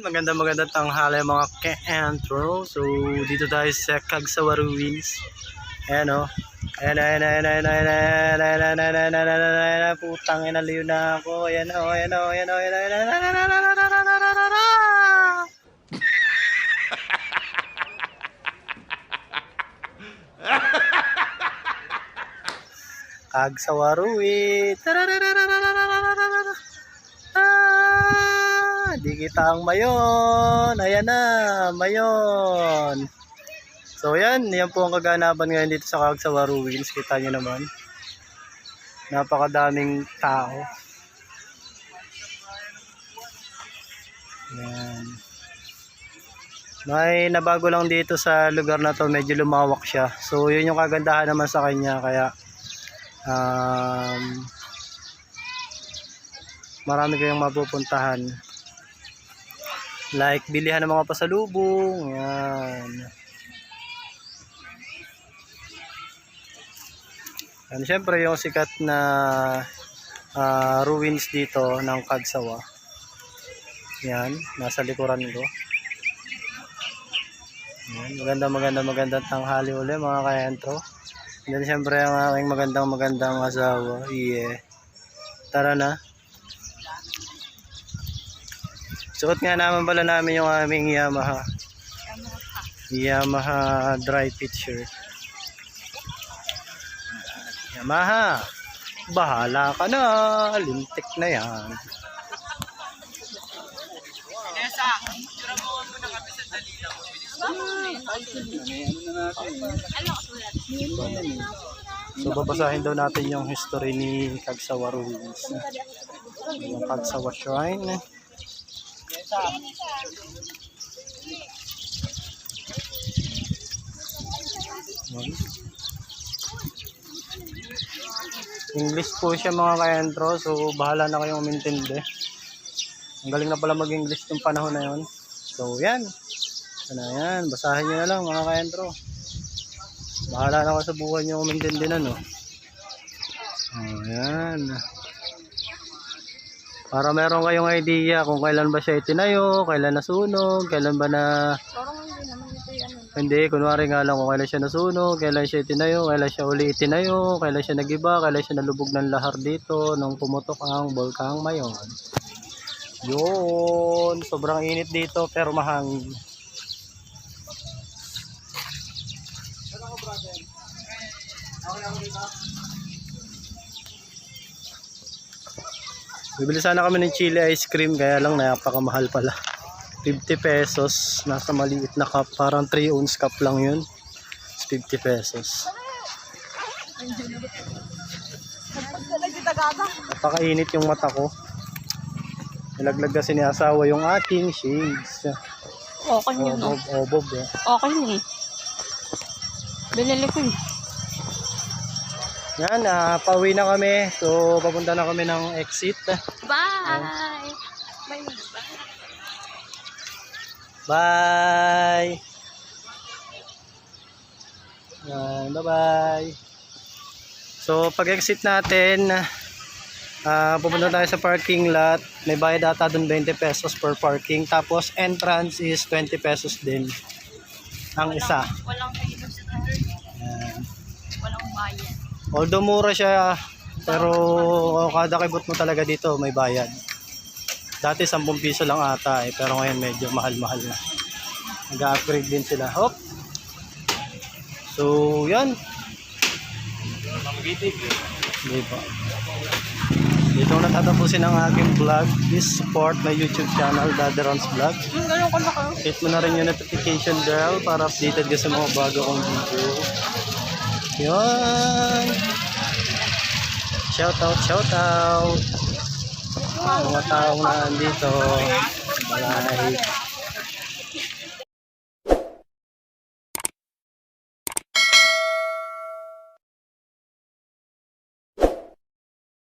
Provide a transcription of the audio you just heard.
maganda maganda tanghali mga ke-entro. So, dito tayo sa Cagsawa Ruins. Ayan o. Ayan, ayan, ayan, ayan, ayan, ayan, ayan, ayan, ayan, ayan, ayan, ayan, putang ina, liw na ako. Ayan o, ayan o, ayan o, ayan ayan ayan ayan o, ayan di kita ang mayon. Ayan na, mayon. So yan, yan po ang kaganapan ngayon dito sa Cagsawa Ruins. Kita nyo naman. Napakadaming tao. Yan. May nabago lang dito sa lugar na to, medyo lumawak siya. So yun yung kagandahan naman sa kanya kaya um, marami kayong mapupuntahan. Like bilihan ng mga pasalubong, yan. And syempre yung sikat na ah, ruins dito ng Kagsawa. Yan, nasa likuran ko. Yan, maganda maganda magandang tanghali uli mga kaentro. And then syempre ang aking magandang magandang asawa. Yeah. Tara na. Suot nga naman pala namin yung aming Yamaha. Yamaha dry fit shirt. Yamaha. Bahala ka na. Lintik na yan. So babasahin daw natin yung history ni Kagsawa Ruins. Yung Kagsawa Shrine. English po siya mga ka-entro, so bahala na kayong umintindi. Ang galing na pala mag-English yung panahon na yun. So yan. Ano yan, basahin nyo na lang mga ka-entro. Bahala na ako sa buhay nyo umintindi na no. Oh, yan. Para meron kayong idea kung kailan ba siya itinayo, kailan nasunog, kailan ba na Parang hindi naman ito yung ano. hindi, kunwari nga lang kung kailan siya nasunog, kailan siya itinayo, kailan siya uli itinayo, kailan siya nagiba, kailan siya nalubog ng lahar dito nung pumutok ang Volcang Mayon. Yun, sobrang init dito pero mahangin. Bibili sana kami ng chili ice cream kaya lang napakamahal pala. 50 pesos. Nasa maliit na cup. Parang 3 ounce cup lang yun. It's 50 pesos. Napakainit yung mata ko. Nilaglag kasi ni asawa yung ating shades. Okay yun? Obob, obob. Eh. Okay yun. Binili ko yun. Yan, ah, pauwi na kami. So, papunta na kami ng exit. Bye! Bye! Bye! Bye! Yan, bye-bye. So, pag-exit natin, ah pupunta tayo sa parking lot. May bayad ata doon 20 pesos per parking. Tapos, entrance is 20 pesos din. Ang isa. Walang Although mura siya, pero kada kibot mo talaga dito may bayad. Dati 10 piso lang ata eh, pero ngayon medyo mahal-mahal na. Nag-upgrade din sila. Hop! So, yan. Diba? Dito na tatapusin ang aking vlog. Please support my YouTube channel, Dadarons Vlog. Hit mo na rin yung notification bell para updated ka sa mga bago kong video. Yun. Shout out, shout out. Mga taong na andito. Bye.